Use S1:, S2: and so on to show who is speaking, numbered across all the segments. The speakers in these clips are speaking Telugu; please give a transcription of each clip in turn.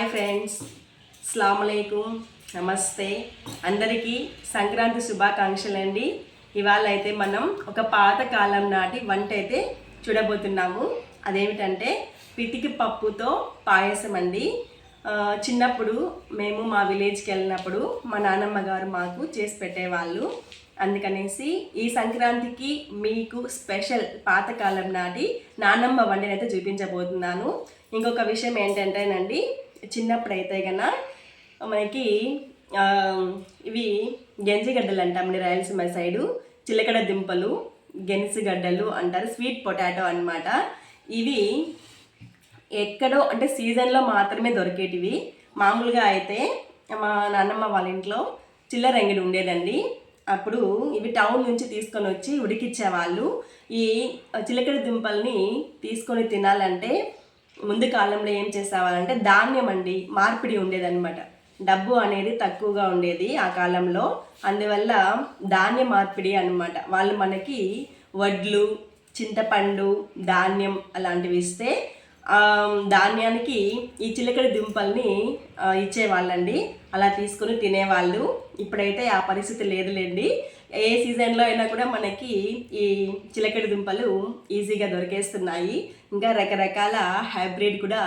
S1: Hi friends. అస్సలాములైకుం నమస్తే. అందరికీ సంక్రాంతి శుభాకాంక్షలు అండి ఇవాళ అయితే మనం ఒక పాత కాలం నాటి వంట అయితే చూడబోతున్నాము. అదేమిటంటే పితికి పప్పుతో పాయసం అండి చిన్నప్పుడు మేము మా విలేజ్కి వెళ్ళినప్పుడు మా నాన్నమ్మ గారు మాకు చేసి పెట్టేవాళ్ళు. అందుకనేసి ఈ సంక్రాంతికి మీకు స్పెషల్ పాతకాలం నాటి నానమ్మ వండినైతే అయితే చూపించబోతున్నాను. ఇంకొక విషయం ఏంటంటేనండి చిన్నప్పుడు అయితే కన్నా మనకి ఇవి గెంజిగడ్డలు అంటామండి రాయలసీమ సైడు. చిలకడ దుంపలు గెనిసిగడ్డలు అంటారు. స్వీట్ పొటాటో అన్నమాట. ఇవి ఎక్కడో అంటే సీజన్లో మాత్రమే దొరికేటివి. మామూలుగా అయితే మా నాన్నమ్మ వాళ్ళ ఇంట్లో చిల్లర అంగడి ఉండేదండి. అప్పుడు ఇవి టౌన్ నుంచి తీసుకొని వచ్చి ఉడికిచ్చేవాళ్ళు. ఈ చిలకడ దుంపల్ని తీసుకొని తినాలంటే ముందు కాలంలో ఏం చేసేవాళ్ళంటే ధాన్యం అండి మార్పిడి ఉండేదన్నమాట. డబ్బు అనేది తక్కువగా ఉండేది ఆ కాలంలో. అందువల్ల ధాన్య మార్పిడి అనమాట వాళ్ళు మనకి వడ్లు చింతపండు ధాన్యం అలాంటివి ఇస్తే ధాన్యానికి ఈ చిలకడ దుంపల్ని ఇచ్చేవాళ్ళండి. అలా తీసుకుని తినేవాళ్ళు. ఇప్పుడైతే ఆ పరిస్థితి లేదులేండి. ఏ సీజన్లో అయినా కూడా మనకి ఈ చిలకడ దుంపలు ఈజీగా దొరికేస్తున్నాయి. ఇంకా రకరకాల హైబ్రిడ్ కూడా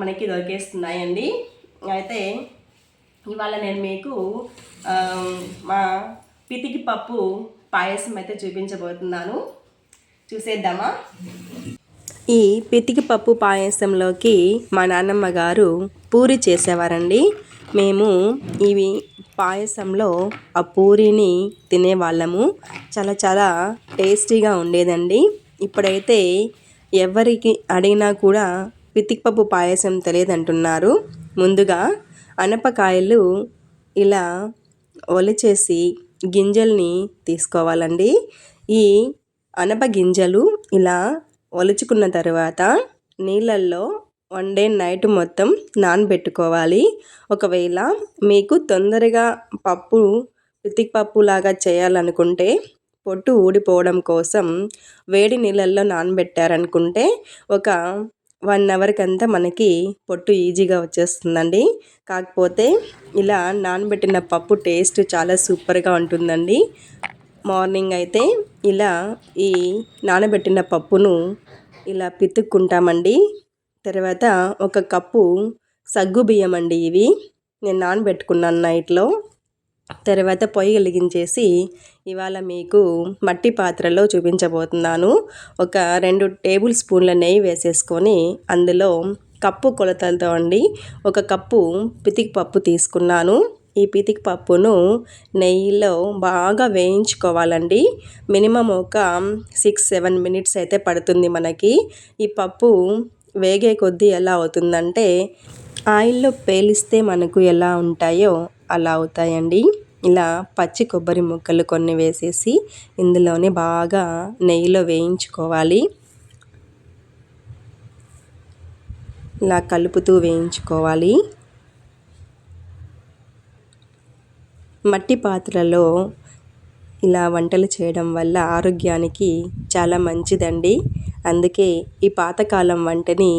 S1: మనకి దొరికేస్తున్నాయండి. అయితే ఇవాళ నేను మీకు మా పితికి పప్పు పాయసం అయితే చూపించబోతున్నాను. చూసేద్దామా? ఈ పితికి పప్పు పాయసంలోకి మా నాన్నమ్మ గారు పూరి చేసేవారండి. మేము ఇవి పాయసంలో ఆ పూరిని తినేవాళ్ళము. చాలా చాలా టేస్టీగా ఉండేదండి. ఇప్పుడైతే ఎవరికి అడిగినా కూడా పితిక్పప్పు పాయసం తెలియదంటున్నారు. ముందుగా అనపకాయలు ఇలా ఒలిచేసి గింజల్ని తీసుకోవాలండి. ఈ అనప గింజలు ఇలా ఒలుచుకున్న తర్వాత నీళ్ళల్లో వన్ డే నైట్ మొత్తం నానబెట్టుకోవాలి. ఒకవేళ మీకు తొందరగా పప్పు పితిక్పప్పు లాగా చేయాలనుకుంటే పొట్టు ఊడిపోవడం కోసం వేడి నీళ్ళల్లో నానబెట్టారనుకుంటే ఒక వన్ అవర్కి అంతా మనకి పొట్టు ఈజీగా వచ్చేస్తుందండి. కాకపోతే ఇలా నానబెట్టిన పప్పు టేస్ట్ చాలా సూపర్గా ఉంటుందండి. మార్నింగ్ అయితే ఇలా ఈ నానబెట్టిన పప్పును ఇలా పితుక్కుంటామండి. తర్వాత ఒక కప్పు సగ్గు బియ్యం అండి ఇవి. నేను నానబెట్టుకున్నాను నైట్లో. తర్వాత పొయ్యి వెలిగించేసి ఇవాళ మీకు మట్టి పాత్రలో చూపించబోతున్నాను. ఒక రెండు టేబుల్ స్పూన్ల నెయ్యి వేసేసుకొని అందులో కప్పు కొలతలతో అండి ఒక కప్పు పితికి పప్పు తీసుకున్నాను. ఈ పితికి పప్పును నెయ్యిలో బాగా వేయించుకోవాలండి. మినిమం ఒక సిక్స్ సెవెన్ మినిట్స్ అయితే పడుతుంది మనకి. ఈ పప్పు వేగే కొద్దీ ఎలా అవుతుందంటే ఆయిల్లో పేలిస్తే మనకు ఎలా ఉంటాయో అలా అవుతాయండి. ఇలా పచ్చి కొబ్బరి ముక్కలు కొన్ని వేసేసి ఇందులోనే బాగా నెయ్యిలో వేయించుకోవాలి. ఇలా కలుపుతూ వేయించుకోవాలి. మట్టి పాత్రలో ఇలా వంటలు చేయడం వల్ల ఆరోగ్యానికి చాలా మంచిదండి. అందుకే ఈ పాతకాలం వంటని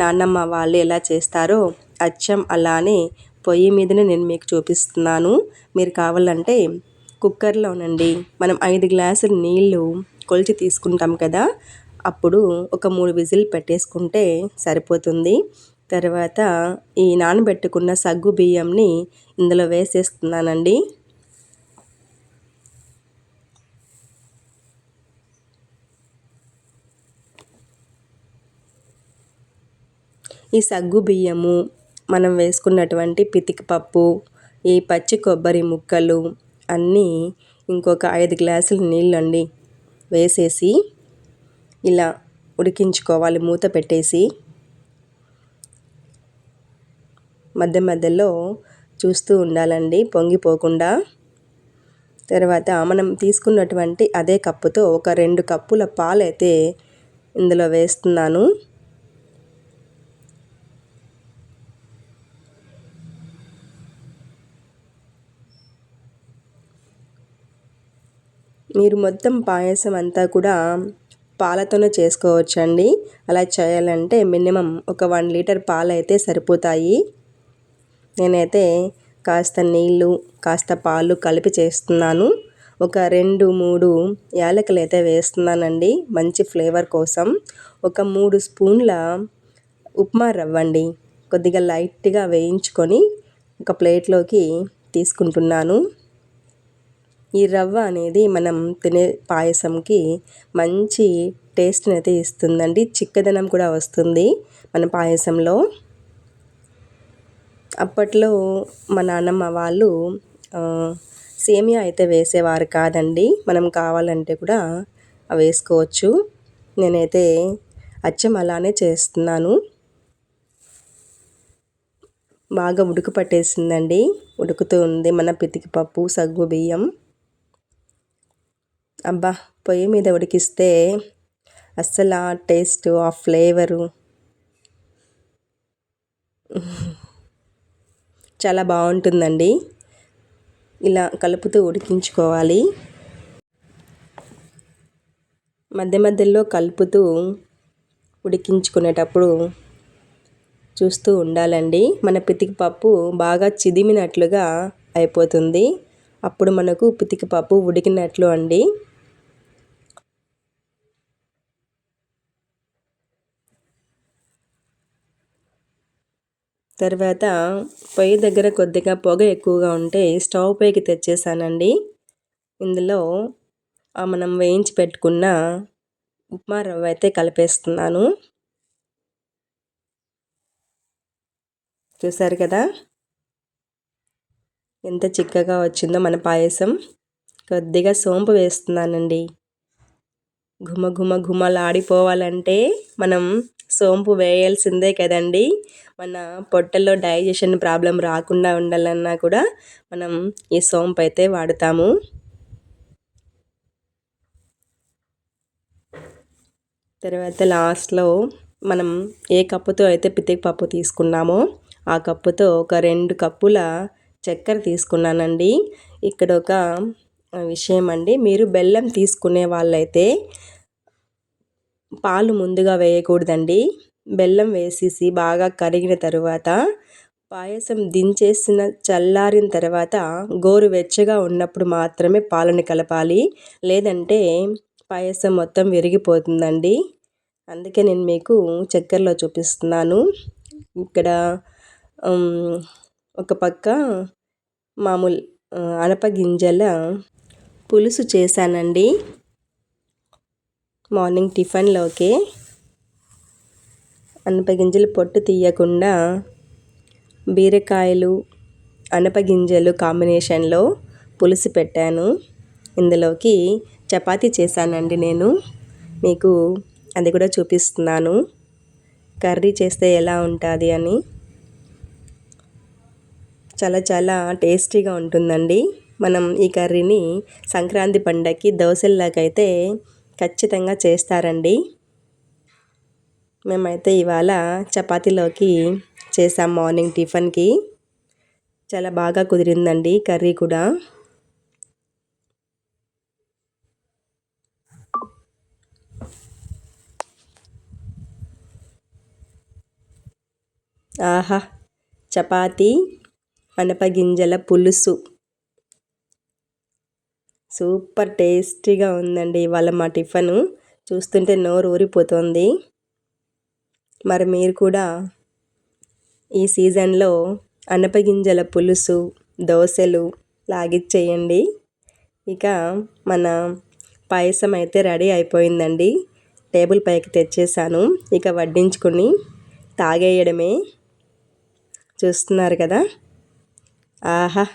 S1: నాన్నమ్మ వాళ్ళు ఎలా చేస్తారో అచ్చం అలానే పొయ్యి మీదనే నేను మీకు చూపిస్తున్నాను. మీరు కావాలంటే కుక్కర్లోనండి మనం ఐదు గ్లాసులు నీళ్ళు కొలిచి తీసుకుంటాం కదా అప్పుడు ఒక మూడు విజిల్ పెట్టేసుకుంటే సరిపోతుంది. తర్వాత ఈ నానబెట్టుకున్న సగ్గు బియ్యంని ఇందులో వేసేస్తున్నానండి. ఈ సగ్గు బియ్యము మనం వేసుకున్నటువంటి పితికిపప్పు ఈ పచ్చి కొబ్బరి ముక్కలు అన్నీ ఇంకొక ఐదు గ్లాసులు నీళ్ళండి వేసేసి ఇలా ఉడికించుకోవాలి మూత పెట్టేసి. మధ్య మధ్యలో చూస్తూ ఉండాలండి పొంగిపోకుండా. తర్వాత మనం తీసుకున్నటువంటి అదే కప్పుతో ఒక రెండు కప్పుల పాలు అయితే ఇందులో వేస్తున్నాను. మీరు మొత్తం పాయసం అంతా కూడా పాలతోనే చేసుకోవచ్చండి. అలా చేయాలంటే మినిమం ఒక వన్ లీటర్ పాలు అయితే సరిపోతాయి. నేనైతే కాస్త నీళ్ళు కాస్త పాలు కలిపి చేస్తున్నాను. ఒక రెండు మూడు యాలకులు అయితే వేస్తున్నానండి మంచి ఫ్లేవర్ కోసం. ఒక మూడు స్పూన్ల ఉప్మా రవ్వండి. కొద్దిగా లైట్గా వేయించుకొని ఒక ప్లేట్లోకి తీసుకుంటున్నాను. ఈ రవ్వ అనేది మనం తినే పాయసంకి మంచి టేస్ట్ని అయితే ఇస్తుందండి. చిక్కదనం కూడా వస్తుంది మన పాయసంలో. అప్పట్లో మా నాన్నమ్మ వాళ్ళు సేమియా అయితే వేసేవారు కాదండి. మనం కావాలంటే కూడా వేసుకోవచ్చు. నేనైతే అచ్చం అలానే చేస్తున్నాను. బాగా ఉడుకు పట్టేసిందండి. ఉడుకుతూ ఉంది మన పితికి పప్పు సగ్గు బియ్యం. అబ్బా పొయ్యి మీద ఉడికిస్తే అస్సలు ఆ టేస్ట్ ఆ ఫ్లేవరు. చాలా బాగుంటుందండి. ఇలా కలుపుతూ ఉడికించుకోవాలి. మధ్య మధ్యలో కలుపుతూ ఉడికించుకునేటప్పుడు చూస్తూ ఉండాలండి. మన పితికిపప్పు బాగా చిదిమినట్లుగా అయిపోతుంది. అప్పుడు మనకు పితికిపప్పు ఉడికినట్లు అండి. తర్వాత పొయ్యి దగ్గర కొద్దిగా పొగ ఎక్కువగా ఉంటే స్టవ్ పైకి తెచ్చేసానండి. ఇందులో మనం వేయించి పెట్టుకున్న ఉప్మా రవ్వ అయితే కలిపేస్తున్నాను. చూసారు కదా? ఎంత చిక్కగా వచ్చిందో మన పాయసం. కొద్దిగా సోంపు వేస్తున్నానండి. ఘుమ ఘుమ ఘుమలాడిపోవాలంటే మనం సోంపు వేయాల్సిందే కదండి. మన పొట్టలో డైజెషన్ ప్రాబ్లం రాకుండా ఉండాలన్నా కూడా మనం ఈ సోంపు అయితే వాడతాము. తర్వాత లాస్ట్లో మనం ఏ కప్పుతో అయితే పితికి పప్పు తీసుకున్నామో ఆ కప్పుతో ఒక రెండు కప్పుల చక్కెర తీసుకున్నానండి. ఇక్కడ ఒక విషయం అండి మీరు బెల్లం తీసుకునే వాళ్ళైతే పాలు ముందుగా వేయకూడదండి. బెల్లం వేసేసి బాగా కరిగిన తరువాత పాయసం దించేసిన చల్లారిన తర్వాత గోరు వెచ్చగా ఉన్నప్పుడు మాత్రమే పాలను కలపాలి. లేదంటే పాయసం మొత్తం విరిగిపోతుందండి. అందుకే నేను మీకు చక్కెరలో చూపిస్తున్నాను. ఇక్కడ ఒక పక్క మామూలు అనప గింజల పులుసు చేశానండి. మార్నింగ్ టిఫిన్లోకి అనపగింజలు పొట్టు తీయకుండా బీరకాయలు అనపగింజలు కాంబినేషన్లో పులుసు పెట్టాను. ఇందులోకి చపాతీ చేశానండి నేను. మీకు అది కూడా చూపిస్తున్నాను. కర్రీ చేస్తే ఎలా ఉంటుంది అని. చాలా చాలా టేస్టీగా ఉంటుందండి. మనం ఈ కర్రీని సంక్రాంతి పండగకి దోశల్లాకైతే ఖచ్చితంగా చేస్తారండి. మేమైతే ఇవాళ చపాతీలోకి చేసాం మార్నింగ్ టిఫిన్కి. చాలా బాగా కుదిరిందండి కర్రీ కూడా. ఆహా! చపాతీ అనపగింజల పులుసు. సూపర్ టేస్టీగా ఉందండి ఇవాళ మా టిఫను. చూస్తుంటే నోరు ఊరిపోతుంది. మరి మీరు కూడా ఈ సీజన్లో అనపగింజల పులుసు దోశలు లాగిచ్చేయండి. ఇక మన పాయసం అయితే రెడీ అయిపోయిందండి. టేబుల్ పైకి తెచ్చేసాను. ఇక వడ్డించుకొని తాగేయడమే. చూస్తున్నారు కదా? ఆహా!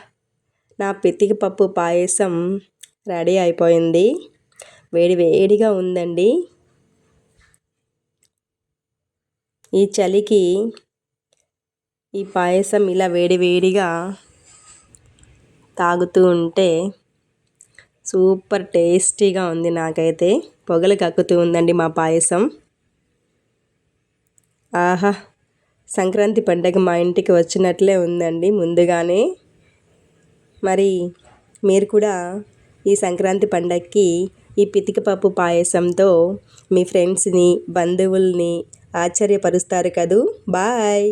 S1: నా పితికి పప్పు పాయసం రెడీ అయిపోయింది. వేడి వేడిగా ఉందండి. ఈ చలికి ఈ పాయసం ఇలా వేడి వేడిగా తాగుతూ ఉంటే సూపర్ టేస్టీగా ఉంది నాకైతే. పొగలు కక్కుతూ ఉందండి మా పాయసం. ఆహా! సంక్రాంతి పండగ మా ఇంటికి వచ్చినట్లే ఉందండి ముందుగానే. మరి మీరు కూడా ఈ సంక్రాంతి పండగకి ఈ పితికపప్పు పాయసంతో మీ ఫ్రెండ్స్ని బంధువుల్ని ఆశ్చర్యపరుస్తారు కదూ. బాయ్.